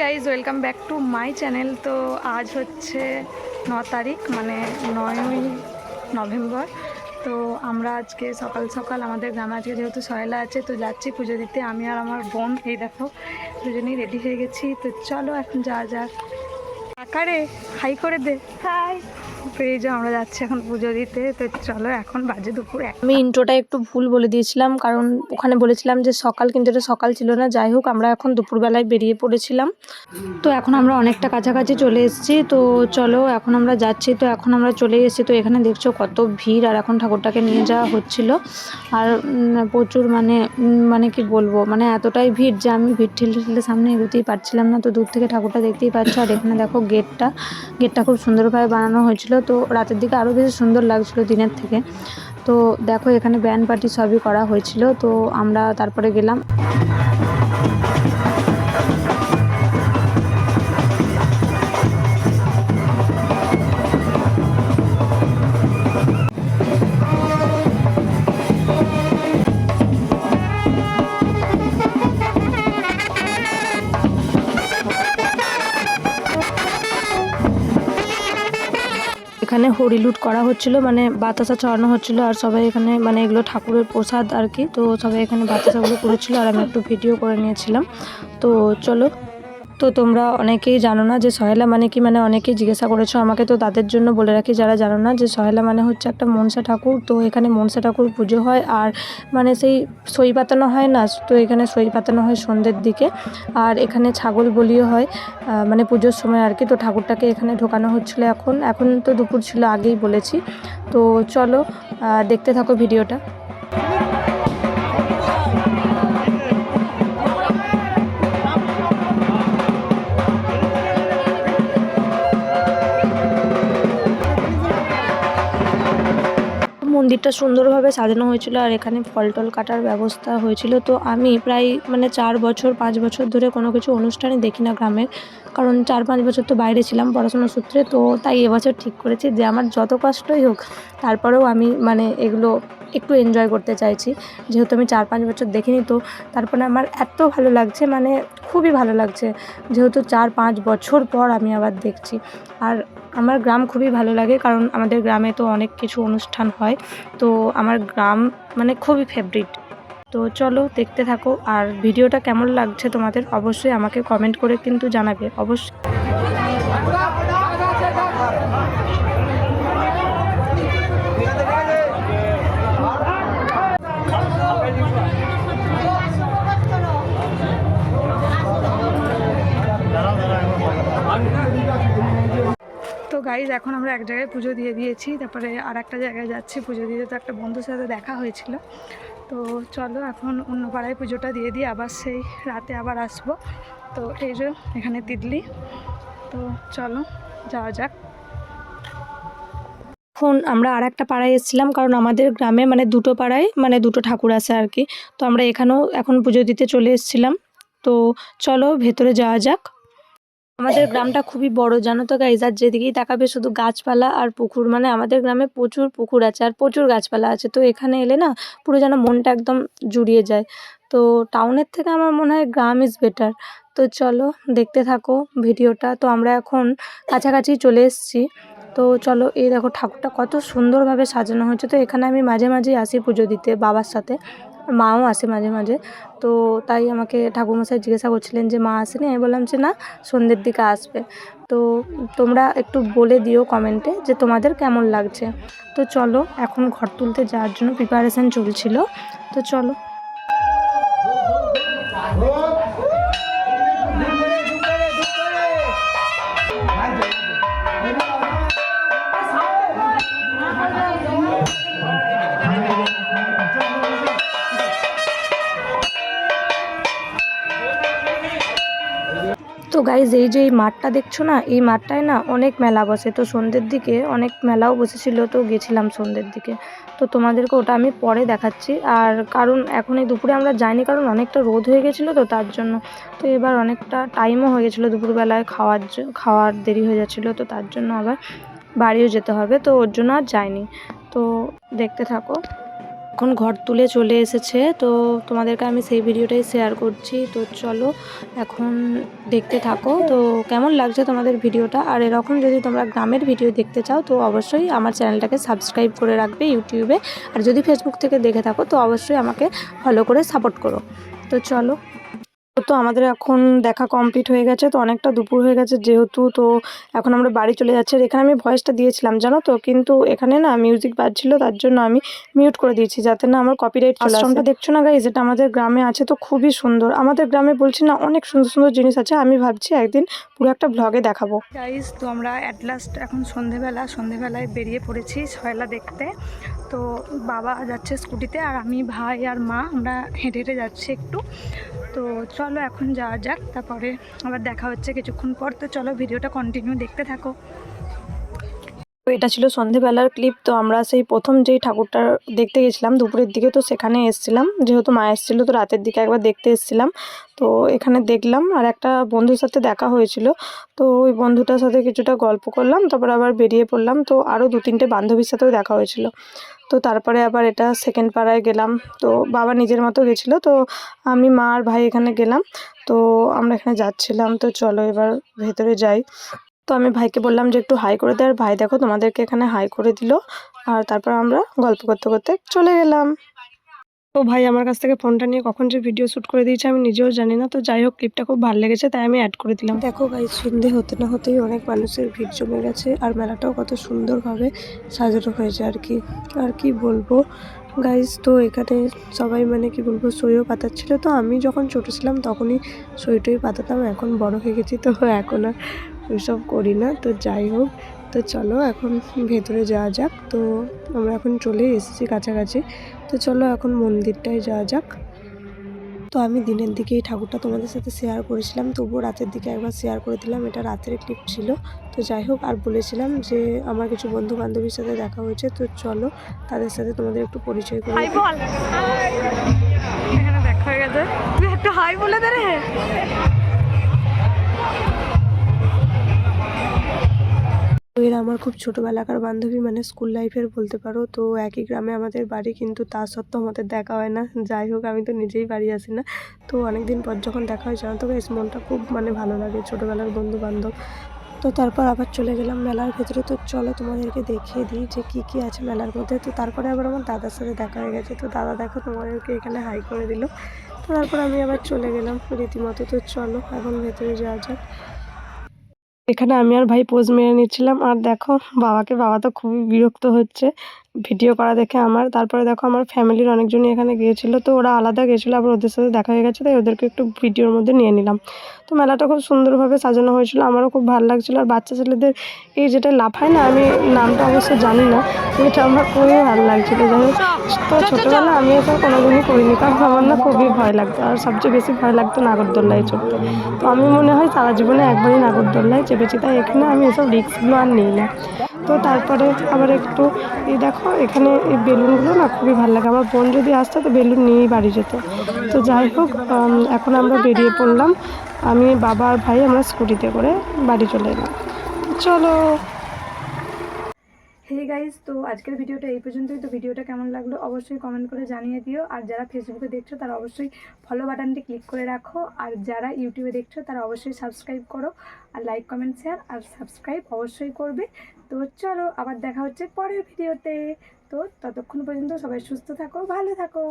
Guys welcome back to my channel তো আজ হচ্ছে ন তারিখ মানে নয়ই নভেম্বর। তো আমরা আজকে সকাল সকাল আমাদের গ্রামে, আজকে যেহেতু সয়লা আছে, তো যাচ্ছি পুজো দিতে। আমি আর আমার বোন, এই দেখো, দুজনেই রেডি হয়ে গেছি। তো চলো এখন যা যাক। আকারে হাই করে দে। হাই এই যে আমরা যাচ্ছি এখন পুজো দিতে, তো চলো এখন বাজে দুপুর। আমি ইন্ট্রোটা একটু ভুল বলে দিয়েছিলাম, কারণ ওখানে বলেছিলাম যে সকাল, কিন্তু এটা সকাল ছিল না। যাই হোক, আমরা এখন দুপুরবেলায় বেরিয়ে পড়েছিলাম। তো এখন আমরা অনেকটা কাছাকাছি চলে এসেছি, তো চলো এখন আমরা যাচ্ছি। তো এখন আমরা চলে এসেছি, তো এখানে দেখছ কত ভিড়, আর এখন ঠাকুরটাকে নিয়ে যাওয়া হচ্ছিল। আর প্রচুর মানে মানে কি বলব মানে এতটাই ভিড় যে আমি ভিড় ঠেলে ঠেলে সামনে এগোতেই পারছিলাম না। তো দূর থেকে ঠাকুরটা দেখতেই পাচ্ছ, আর এখানে দেখো গেটটা। গেটটা খুব সুন্দরভাবে বানানো হয়েছিল। তো রাতের দিকে আরও বেশি সুন্দর লাগছিল দিনের থেকে। তো দেখো এখানে ব্যান্ড পার্টি সবই করা হয়েছিল। তো আমরা তারপরে গেলাম। এখানে হরিলুট করা হচ্ছিল মানে বাতাসা ছড়ানো হচ্ছিল আর সবাই এখানে মানে এগুলো ঠাকুরের প্রসাদ আর কি। তো সবাই এখানে বাতাসাগুলো করেছিল আর আমি একটু ভিডিও করে নিয়েছিলাম। তো চলো তো তোমরা অনেকেই জানো না যে সহেলা মানে কি? মানে অনেকেই জিজ্ঞাসা করেছ আমাকে, তো তাদের জন্য বলে রাখি, যারা জানো না যে সহেলা মানে হচ্ছে একটা মনসা ঠাকুর। তো এখানে মনসা ঠাকুর পুজো হয় আর মানে সেই সই পাতানো হয় না, তো এখানে সই পাতানো হয় সন্ধ্যের দিকে। আর এখানে ছাগল বলিও হয় মানে পুজোর সময় আর কি। তো ঠাকুরটাকে এখানে ঢোকানো হচ্ছিল এখন। এখন তো দুপুর ছিল আগেই বলেছি। তো চলো দেখতে থাকো ভিডিওটা। মন্দিরটা সুন্দরভাবে সাজানো হয়েছিল আর এখানে ফল টল কাটার ব্যবস্থা হয়েছিল। তো আমি প্রায় মানে চার বছর, পাঁচ বছর ধরে কোনো কিছু অনুষ্ঠানই দেখি না গ্রামের কারণ চার, পাঁচ বছর তো বাইরে ছিলাম পড়াশোনার সূত্রে, তো তাই এবছর ঠিক করেছি যে আমার যত কষ্টই হোক, তারপরেও আমি মানে এগুলো একটু এনজয় করতে চাইছি। যেহেতু আমি চার, পাঁচ বছর দেখিনি, তো তারপরে আমার এত ভালো লাগছে মানে খুবই ভালো লাগছে। যেহেতু চার, পাঁচ বছর পর আমি আবার দেখছি। আর আমার গ্রাম খুবই ভালো লাগে, কারণ আমাদের গ্রামে তো অনেক কিছু অনুষ্ঠান হয়। তো আমার গ্রাম মানে খুবই ফেভারিট তো চলো দেখতে থাকো, আর ভিডিওটা কেমন লাগছে তোমাদের অবশ্যই আমাকে কমেন্ট করে কিন্তু জানাবে, অবশ্যই তো গাইজ এখন আমরা এক জায়গায় পুজো দিয়ে দিয়েছি, তারপরে আর একটা জায়গায় যাচ্ছি। পুজো দিতে তো একটা বন্ধুর সাথে দেখা হয়েছিল। তো চলো এখন অন্য পাড়ায় পুজোটা দিয়ে দিয়ে আবার সেই রাতে আবার আসব। তো এই যে এখানে তিতলি। তো চলো, যাওয়া যাক। এখন আমরা আর একটা পাড়ায় এসেছিলাম, কারণ আমাদের গ্রামে মানে দুটো পাড়ায় মানে দুটো ঠাকুর আছে আর কি। তো আমরা এখানেও এখন পুজো দিতে চলে এসেছিলাম। তো চলো ভেতরে যাওয়া যাক। আমাদের গ্রামটা খুবই বড়, জানো তো গাইজ আর যেদিকেই তাকাবে শুধু গাছপালা আর পুকুর মানে আমাদের গ্রামে প্রচুর পুকুর আছে আর প্রচুর গাছপালা আছে। তো এখানে এলে না পুরো যেন মনটা একদম জুড়িয়ে যায়। তো টাউনের থেকে আমার মনে হয় গ্রাম ইজ বেটার তো চলো দেখতে থাকো ভিডিওটা। তো আমরা এখন কাছাকাছি চলে এসেছি। তো চলো, এই দেখো ঠাকুরটা কত সুন্দরভাবে সাজানো হয়েছে। তো এখানে আমি মাঝে মাঝেই আসি পুজো দিতে বাবার সাথে। মাও আসে মাঝে মাঝে। তো তাই আমাকে ঠাকুরমশাই জিজ্ঞাসা করছিলেন যে, মা আসেনি? আমি বললাম যে, না, সন্ধ্যের দিকে আসবে। তো তোমরা একটু বলে দিও কমেন্টে যে, তোমাদের কেমন লাগছে? তো চলো, এখন ঘর তুলতে যাওয়ার জন্য প্রিপারেশান চলছিল। তো চলো। গাইজ এই যে এই মাঠটা দেখছ না? এই মাঠটায় না অনেক মেলা বসে। তো সন্ধ্যের দিকে অনেক মেলাও বসেছিল, তো গেছিলাম সন্ধ্যের দিকে। তো তোমাদেরকে ওটা আমি পরে দেখাচ্ছি। আর কারণ এখন এই দুপুরে আমরা যাইনি কারণ অনেকটা রোদ হয়ে গেছিল তো তার জন্য। তো এবার অনেকটা টাইমও হয়ে গেছিল দুপুরবেলায় খাওয়ার খাওয়ার দেরি হয়ে যাচ্ছিল, তো তার জন্য আবার বাড়িও যেতে হবে। তো ওর জন্য আর যাইনি। তো দেখতে থাকো। এখন ঘর তুলে চলে এসেছে, তো তোমাদেরকে আমি সেই ভিডিওটাই শেয়ার করছি। তো চলো এখন দেখতে থাকো। তো কেমন লাগছে তোমাদের ভিডিওটা? আর এরকম যদি তোমরা গ্রামের ভিডিও দেখতে চাও, তো অবশ্যই আমার চ্যানেলটাকে সাবস্ক্রাইব করে রাখবে ইউটিউবে। আর যদি ফেসবুক থেকে দেখে থাকো, তো অবশ্যই আমাকে ফলো করে সাপোর্ট করো। তো চলো তো আমাদের এখন দেখা কমপ্লিট হয়ে গেছে তো অনেকটা দুপুর হয়ে গেছে যেহেতু তো এখন আমরা বাড়ি চলে যাচ্ছি। আর এখানে আমি ভয়েসটা দিয়েছিলাম জানো তো? কিন্তু এখানে না মিউজিক বাজছিল তার জন্য আমি মিউট করে দিয়েছি যাতে না আমার কপিরাইট আশ্রমটা দেখছ না গাইজ এটা আমাদের গ্রামে আছে তো খুবই সুন্দর। আমাদের গ্রামে বলছি না অনেক সুন্দর সুন্দর জিনিস আছে। আমি ভাবছি একদিন পুরো একটা ব্লগে দেখাবো। গাইজ তো আমরা অ্যাট লাস্ট এখন সন্ধেবেলা সন্ধেবেলায় বেরিয়ে পড়েছি ছয়লা দেখতে। তো বাবা যাচ্ছে স্কুটিতে আর আমি ভাই আর মা আমরা হেঁটে হেঁটে যাচ্ছি একটু। তো চলো এখন যাওয়া যাক, তারপরে আবার দেখা হচ্ছে কিছুক্ষণ পর। তো চলো ভিডিওটা কন্টিনিউ দেখতে থাকো। তো এটা ছিল সন্ধেবেলার ক্লিপ তো আমরা সেই প্রথম যেই ঠাকুরটা দেখতে গেছিলাম দুপুরের দিকে, তো সেখানে এসেছিলাম। যেহেতু মা এসেছিল, তো রাতের দিকে একবার দেখতে এসেছিলাম। তো এখানে দেখলাম আর একটা বন্ধুর সাথে দেখা হয়েছিল। তো ওই বন্ধুটার সাথে কিছুটা গল্প করলাম, তারপর আবার বেরিয়ে পড়লাম। তো আরও দু তিনটে বান্ধবীর সাথেও দেখা হয়েছিল। তো তারপরে আবার এটা সেকেন্ড পাড়ায় গেলাম। তো বাবা নিজের মতো গেছিল, তো আমি, মা আর ভাই এখানে গেলাম। তো আমরা এখানে যাচ্ছিলাম। তো চলো এবার ভেতরে যাই। তো আমি ভাইকে বললাম যে একটু হাই করে দে। আর ভাই দেখো তোমাদেরকে এখানে হাই করে দিল। আর তারপর আমরা গল্প করতে করতে চলে গেলাম। তো ভাই আমার কাছ থেকে ফোনটা নিয়ে কখন যে ভিডিও শ্যুট করে দিয়েছে আমি নিজেও জানি না। তো যাই হোক ক্লিপটা খুব ভালো লেগেছে, তাই আমি অ্যাড করে দিলাম। দেখো ভাই সন্ধে হতে না হতেই অনেক মানুষের ভিড় জমে গেছে, আর মেলাটাও কত সুন্দরভাবে সাজানো হয়েছে আর কি। আর কি বলব? গাইজ তো এখানে সবাই মানে কি বলব, সইও পাতাচ্ছিল। তো আমি যখন ছোটো ছিলাম তখনই সইটই পাতাতাম, এখন বড় হয়ে গেছি, তো এখন আর ওইসব করি না তো যাই হোক। তো চলো এখন ভেতরে যাওয়া যাক। তো আমরা এখন চলে এসেছি কাছাকাছি। তো চলো এখন মন্দিরটায় যাওয়া যাক। তো আমি দিনের দিকে এই ঠাকুরটা তোমাদের সাথে শেয়ার করেছিলাম তবুও রাতের দিকে একবার শেয়ার করে দিলাম এটা রাতের ক্লিপ ছিল। তো যাই হোক আর বলেছিলাম যে আমার কিছু বন্ধু বান্ধবীর সাথে দেখা হয়েছে তো চলো তাদের সাথে তোমাদের একটু পরিচয় করে এখানে দেখা হয়ে গেছে। তুই একটা হাই বলে দে রে। এরা আমার খুব ছোটোবেলাকার বান্ধবী মানে স্কুল লাইফের বলতে পারো। তো একই গ্রামে আমাদের বাড়ি, কিন্তু তা সত্ত্বেও আমাদের দেখা হয় না। যাই হোক, আমি তো নিজেই বাড়ি আসি না। তো অনেক দিন পর যখন দেখা হয়, জানো তো বেশ মনটা খুব মানে ভালো লাগে ছোটোবেলার বন্ধু বান্ধব তো তারপর আবার চলে গেলাম মেলার ভেতরে। তো চলো তোমাদেরকে দেখিয়ে দিই যে কী কী আছে মেলার মধ্যে। তো তারপরে আবার আমার দাদার সাথে দেখা হয়ে গেছে। তো দাদা দেখো তোমাদেরকে এখানে হাই করে দিল। তো তারপর আমি আবার চলে গেলাম রীতিমতো। তো চলো এখন ভেতরে যাওয়া যাক। এখানে আমি আর ভাই পোজ মেরে নিচ্ছিলাম। আর দেখো, বাবাকে, বাবা তো খুবই বিরক্ত হচ্ছে। ভিডিও করা দেখে আমার। তারপরে দেখো আমার ফ্যামিলির অনেকজনই এখানে গিয়েছিল, তো ওরা আলাদা গিয়েছিল, আবার ওদের সাথে দেখা হয়ে গেছে, তাই ওদেরকে একটু ভিডিওর মধ্যে নিয়ে নিলাম। তো মেলাটা খুব সুন্দরভাবে সাজানো হয়েছিল, আমারও খুব ভালো লাগছিল, আর বাচ্চা ছেলেদের এই যেটা লাফায় না, আমি নামটা অবশ্য জানি না এটা আমার খুবই ভালো লাগছিল হোক, তো ছোটোবেলা আমি এসব কোনোদিনই করিনি, কারণ আমার না খুবই ভয় লাগতো, আর সবচেয়ে বেশি ভয় লাগতো নাগরদোল্লায় চড়তে। তো আমি মনে হয় সারা জীবনে একবারই নাগরদোল্লায় চেপেছি, তাই এখানে আমি এসব রিস্কগুলো আর নিই না। তো তারপরে আবার একটু, এই দেখো, এখানে এই বেলুনগুলো না খুবই ভালো লাগে। আমার বোন যদি আসতো তো বেলুন নিয়েই বাড়ি যেত। তো যাই হোক এখন আমরা বেরিয়ে পড়লাম। আমি, বাবা আর ভাই আমরা স্কুটিতে করে বাড়ি চলে এলাম। চলো। হে গাইজ তো আজকের ভিডিওটা এই পর্যন্তই। তো ভিডিওটা কেমন লাগল অবশ্যই কমেন্ট করে জানিয়ে দিও। আর যারা ফেসবুকে দেখছ, তারা অবশ্যই ফলো বাটনটি ক্লিক করে রাখো। আর যারা ইউটিউবে দেখছ, তারা অবশ্যই সাবস্ক্রাইব করো। আর লাইক কমেন্ট শেয়ার আর সাবস্ক্রাইব অবশ্যই করবে। তো চলো আবার দেখা হচ্ছে পরের ভিডিওতে। তো ততক্ষণ পর্যন্ত সবাই সুস্থ থাকো, ভালো থাকো।